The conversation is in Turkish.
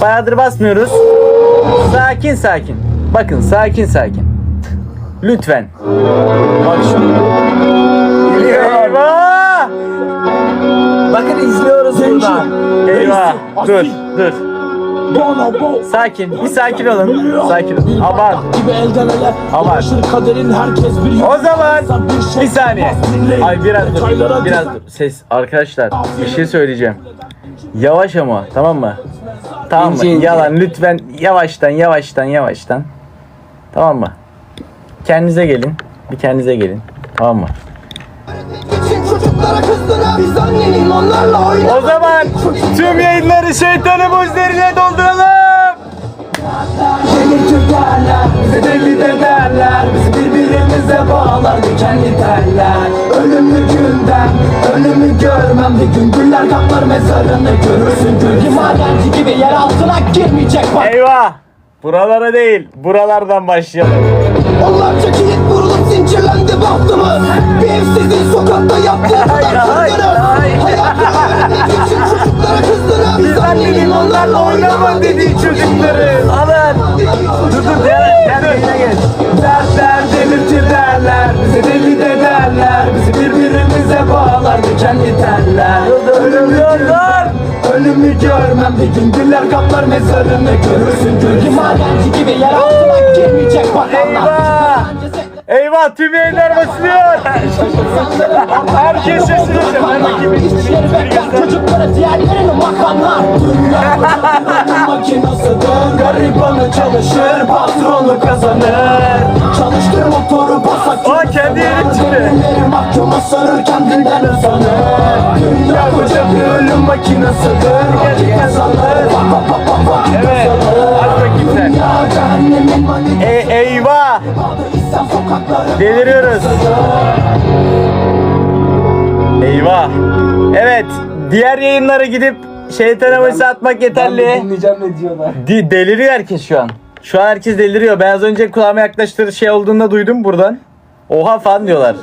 Bayağıdır basmıyoruz. Sakin sakin. Bakın sakin sakin. Lütfen. Bak şimdi. Eyvah! Bakın izliyoruz buradan. Eyvah. Dur dur. Sakin. Bir sakin olun. Sakin olun. Aman. Aman. Kaderin herkes bir O zaman şey bir saniye. Ay biraz dur. Biraz dur. Ses. Arkadaşlar bir şey söyleyeceğim. Yavaş ama tamam mı? Tamam mı? İnce ince. Yalan lütfen yavaştan yavaştan yavaştan. Tamam mı? Kendinize gelin. Bir kendinize gelin. Tamam mı? O zaman tüm yayınları şeytanı buzlarıyla dolduralım. Görmem bir gün Güller kaplar mezarını görürsün gül Madenci gibi yer altına girmeyecek bak Eyvah. Buralara değil, buralardan başlayalım. Onlarca kilit vurulup zincirlendi bahtımız Bir evsizin sokakta yaptığı kadar hayır. Hayatı öğrenmek için çocuklara kızdıra Biz annenin onlarla oynama dediği çocukları Alın. Dur dur gel gel gel. Dikenli teller Ölümü görmem Ölümü görmem Bir gün güller kaplar mezarını görürsün gül Madenci gibi yer altına girmeyecek Eyvah. Eyvah tüm yayınlar basılıyor. Herkes. İşleri bekler çocuklara diğerlerini makanlar Dünya makinasıdır Garibanı çalışır patronu kazanır. Çalıştır motoru basak Aa, kendi kendinden uzanır Dünya koca bir ölüm makinasıdır pa, pa, Evet. Hadi bakayım sen. E, eyvah. Deliriyoruz. Eyvah. Evet. Diğer yayınlara gidip şeytana mesaj atmak yeterli. Dinleyeceğim ne diyorlar. Di- deliriyor herkes şu an. Şu an herkes deliriyor. Ben az önce kulağıma yaklaştırır şey olduğunda duydum buradan. Oha falan diyorlar.